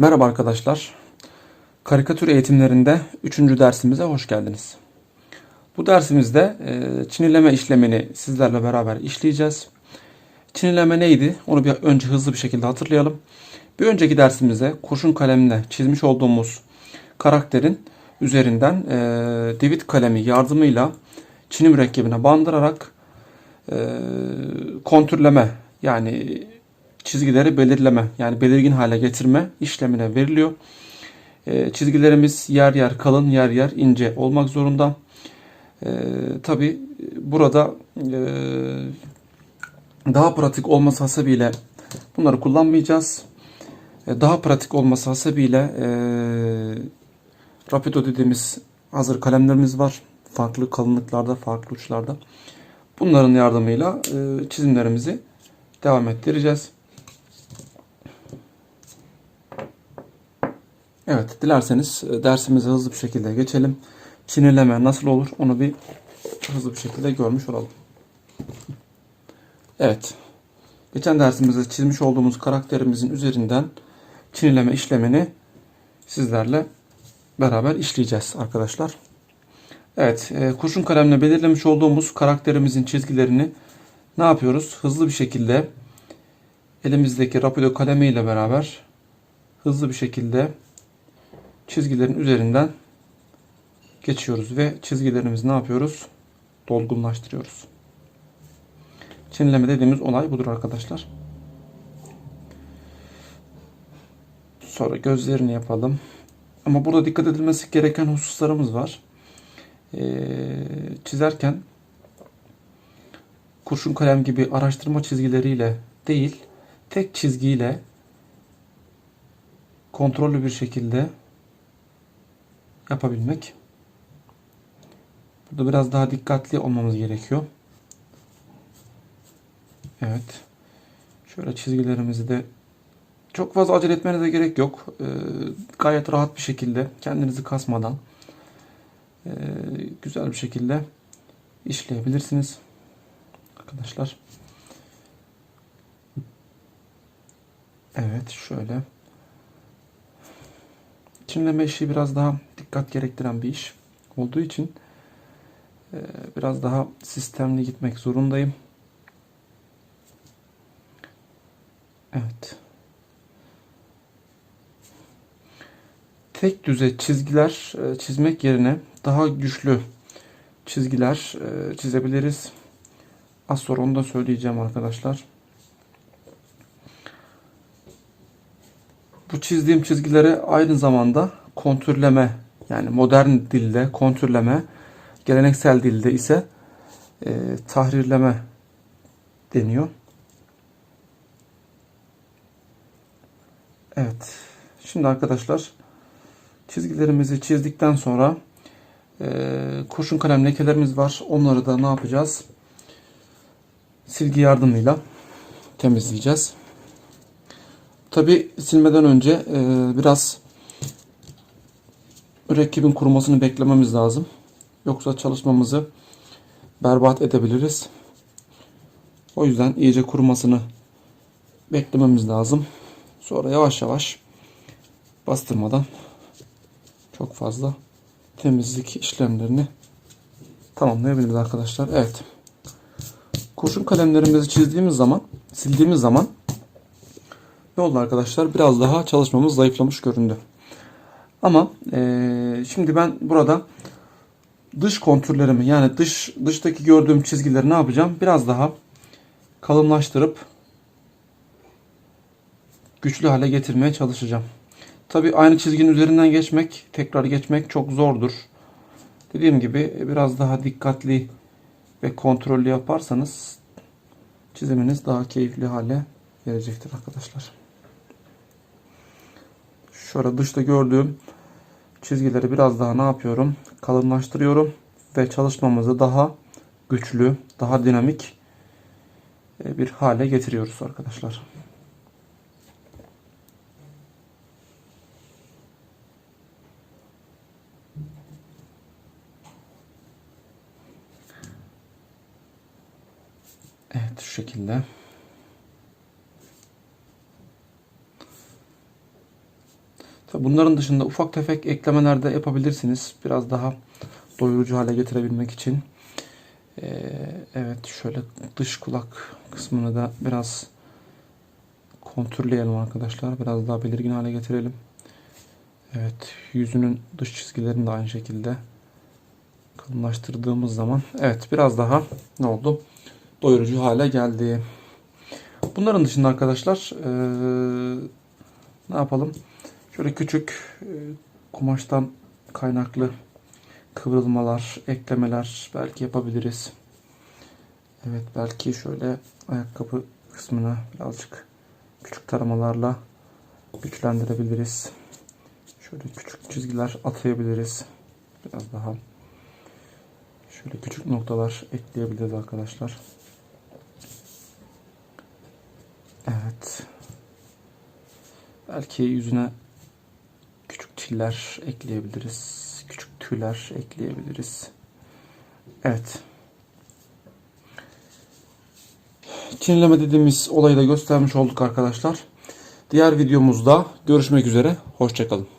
Merhaba arkadaşlar. Karikatür eğitimlerinde 3. dersimize hoş geldiniz. Bu dersimizde e, çinileme işlemini sizlerle beraber işleyeceğiz. Çinileme neydi? Onu bir önce hızlı bir şekilde hatırlayalım. Bir önceki dersimizde kurşun kalemle çizmiş olduğumuz karakterin üzerinden e, divit kalemi yardımıyla çini mürekkebine bandırarak e, kontürleme yani çizgileri belirleme yani belirgin hale getirme işlemine veriliyor. E, çizgilerimiz yer yer kalın yer yer ince olmak zorunda. E, Tabi burada e, daha pratik olması hasebiyle bunları kullanmayacağız. E, daha pratik olması hasebiyle e, Rapido dediğimiz hazır kalemlerimiz var. Farklı kalınlıklarda, farklı uçlarda. Bunların yardımıyla e, çizimlerimizi devam ettireceğiz. Evet, dilerseniz e, dersimize hızlı bir şekilde geçelim. Çinileme nasıl olur onu bir hızlı bir şekilde görmüş olalım. Evet. Geçen dersimizde çizmiş olduğumuz karakterimizin üzerinden çinileme işlemini sizlerle beraber işleyeceğiz arkadaşlar. Evet, e, kurşun kalemle belirlemiş olduğumuz karakterimizin çizgilerini ne yapıyoruz? Hızlı bir şekilde elimizdeki rapido kalemiyle beraber hızlı bir şekilde çizgilerin üzerinden geçiyoruz ve çizgilerimizi ne yapıyoruz? Dolgunlaştırıyoruz. Çinleme dediğimiz olay budur arkadaşlar. Sonra gözlerini yapalım. Ama burada dikkat edilmesi gereken hususlarımız var. Ee, çizerken kurşun kalem gibi araştırma çizgileriyle değil, tek çizgiyle kontrollü bir şekilde yapabilmek. Burada biraz daha dikkatli olmamız gerekiyor. Evet. Şöyle çizgilerimizi de çok fazla acele etmenize gerek yok. Ee, gayet rahat bir şekilde kendinizi kasmadan e, güzel bir şekilde işleyebilirsiniz. Arkadaşlar. Evet şöyle. Çimleme işi biraz daha dikkat gerektiren bir iş olduğu için e, biraz daha sistemli gitmek zorundayım. Evet. Tek düze çizgiler e, çizmek yerine daha güçlü çizgiler e, çizebiliriz. Az sonra onu da söyleyeceğim arkadaşlar. Çizdiğim çizgilere aynı zamanda kontürleme yani modern dilde kontürleme, geleneksel dilde ise e, tahrirleme deniyor. Evet. Şimdi arkadaşlar çizgilerimizi çizdikten sonra e, kurşun kalem lekelerimiz var. Onları da ne yapacağız? Silgi yardımıyla temizleyeceğiz. Tabi silmeden önce e, biraz mürekkebin kurumasını beklememiz lazım. Yoksa çalışmamızı berbat edebiliriz. O yüzden iyice kurumasını beklememiz lazım. Sonra yavaş yavaş bastırmadan çok fazla temizlik işlemlerini tamamlayabiliriz arkadaşlar. Evet. Kurşun kalemlerimizi çizdiğimiz zaman, sildiğimiz zaman ne oldu arkadaşlar? Biraz daha çalışmamız zayıflamış göründü. Ama e, şimdi ben burada dış kontürlerimi yani dış dıştaki gördüğüm çizgileri ne yapacağım? Biraz daha kalınlaştırıp güçlü hale getirmeye çalışacağım. Tabi aynı çizginin üzerinden geçmek, tekrar geçmek çok zordur. Dediğim gibi biraz daha dikkatli ve kontrollü yaparsanız çiziminiz daha keyifli hale gelecektir arkadaşlar. Şöyle dışta gördüğüm çizgileri biraz daha ne yapıyorum? Kalınlaştırıyorum ve çalışmamızı daha güçlü, daha dinamik e, bir hale getiriyoruz arkadaşlar. Evet şu şekilde. Bunların dışında ufak tefek eklemeler de yapabilirsiniz. Biraz daha doyurucu hale getirebilmek için. Ee, evet şöyle dış kulak kısmını da biraz kontürleyelim arkadaşlar. Biraz daha belirgin hale getirelim. Evet yüzünün dış çizgilerini de aynı şekilde kalınlaştırdığımız zaman evet biraz daha ne oldu? Doyurucu hale geldi. Bunların dışında arkadaşlar eee, ne yapalım? Şöyle küçük eee, kumaştan kaynaklı kıvrılmalar, eklemeler belki yapabiliriz. Evet belki şöyle ayakkabı kısmını birazcık küçük taramalarla güçlendirebiliriz. Şöyle küçük çizgiler atayabiliriz. Biraz daha şöyle küçük noktalar ekleyebiliriz arkadaşlar. Evet. Belki yüzüne çiller ekleyebiliriz. Küçük tüyler ekleyebiliriz. Evet. Çinleme dediğimiz olayı da göstermiş olduk arkadaşlar. Diğer videomuzda görüşmek üzere. Hoşçakalın.